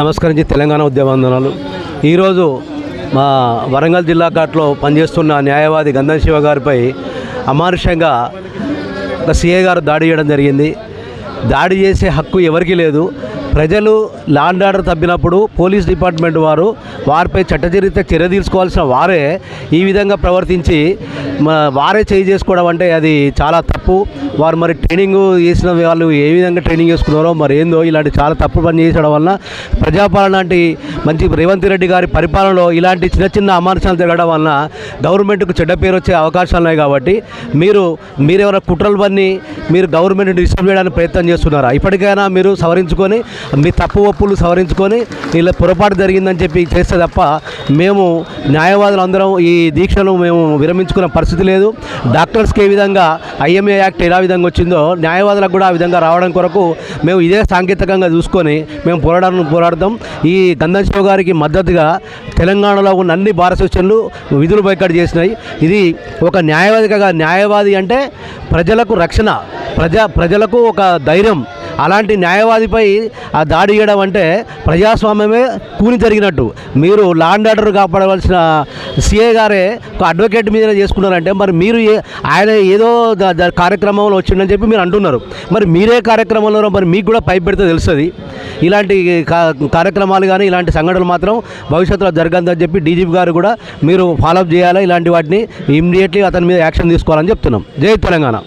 నమస్కరించి తెలంగాణ ఉద్యమాందనాలు. ఈరోజు మా వరంగల్ జిల్లా ఘాట్లో పనిచేస్తున్న న్యాయవాది గంధం శివ గారిపై అమానుషంగా ఒక సీఏ గారు దాడి చేయడం జరిగింది. దాడి చేసే హక్కు ఎవరికీ లేదు. ప్రజలు లాండ్ ఆర్డర్ తప్పినప్పుడు పోలీస్ డిపార్ట్మెంట్ వారు వారిపై చట్టచరిత చర్య తీసుకోవాల్సిన వారే ఈ విధంగా ప్రవర్తించి వారే చేయి చేసుకోవడం అంటే అది చాలా తప్పు. వారు మరి ట్రైనింగ్ చేసిన వాళ్ళు ఏ విధంగా ట్రైనింగ్ చేసుకున్నారో మరి ఏందో ఇలాంటి చాలా తప్పు పని చేసడం వలన ప్రజాపాలన లాంటి మంచి రేవంత్ రెడ్డి గారి పరిపాలనలో ఇలాంటి చిన్న చిన్న అమానుషాలు జరగడం వలన గవర్నమెంట్కు చెడ్డ పేరు వచ్చే అవకాశాలు ఉన్నాయి కాబట్టి మీరు మీరెవరైనా కుట్రలు పన్ని మీరు గవర్నమెంట్ డిస్టర్బ్ చేయడానికి ప్రయత్నం చేస్తున్నారా? ఇప్పటికైనా మీరు సవరించుకొని మీ తప్పు ఒప్పులు సవరించుకొని ఇలా పొరపాటు జరిగిందని చెప్పి చేస్తే తప్ప మేము న్యాయవాదులు అందరం ఈ దీక్షను మేము విరమించుకున్న పరిస్థితి లేదు. డాక్టర్స్కి ఏ విధంగా ఐఎంఏ యాక్ట్ ఎలా విధంగా వచ్చిందో న్యాయవాదులకు కూడా ఆ విధంగా రావడం కొరకు మేము ఇదే సాంకేతికంగా చూసుకొని మేము పోరాడాలను పోరాడదాం ఈ గంధం శివ గారికి మద్దతుగా తెలంగాణలో ఉన్న అన్ని భారత సూచనలు విధులు బైకట్ చేసినాయి. ఇది ఒక న్యాయవాదిగా న్యాయవాది అంటే ప్రజలకు రక్షణ ప్రజా ప్రజలకు ఒక ధైర్యం అలాంటి న్యాయవాదిపై ఆ దాడి చేయడం అంటే ప్రజాస్వామ్యమే కూని జరిగినట్టు. మీరు లాండ్ ఆర్డర్ కాపాడవలసిన సిఏ గారే ఒక అడ్వకేట్ మీద చేసుకున్నారంటే మరి మీరు ఏ ఆయన ఏదో కార్యక్రమంలో వచ్చిండని చెప్పి మీరు అంటున్నారు. మరి మీరే కార్యక్రమంలో మరి మీకు కూడా పైపు పెడితే తెలుస్తుంది. ఇలాంటి కా- కార్యక్రమాలు కానీ ఇలాంటి సంఘటనలు మాత్రం భవిష్యత్తులో జరగదని చెప్పి డీజీపీ గారు కూడా మీరు ఫాలోఅప్ చేయాలి? ఇలాంటి వాటిని ఇమ్మీడియట్లీ అతని మీద యాక్షన్ తీసుకోవాలని చెప్తున్నాం. జై తెలంగాణ.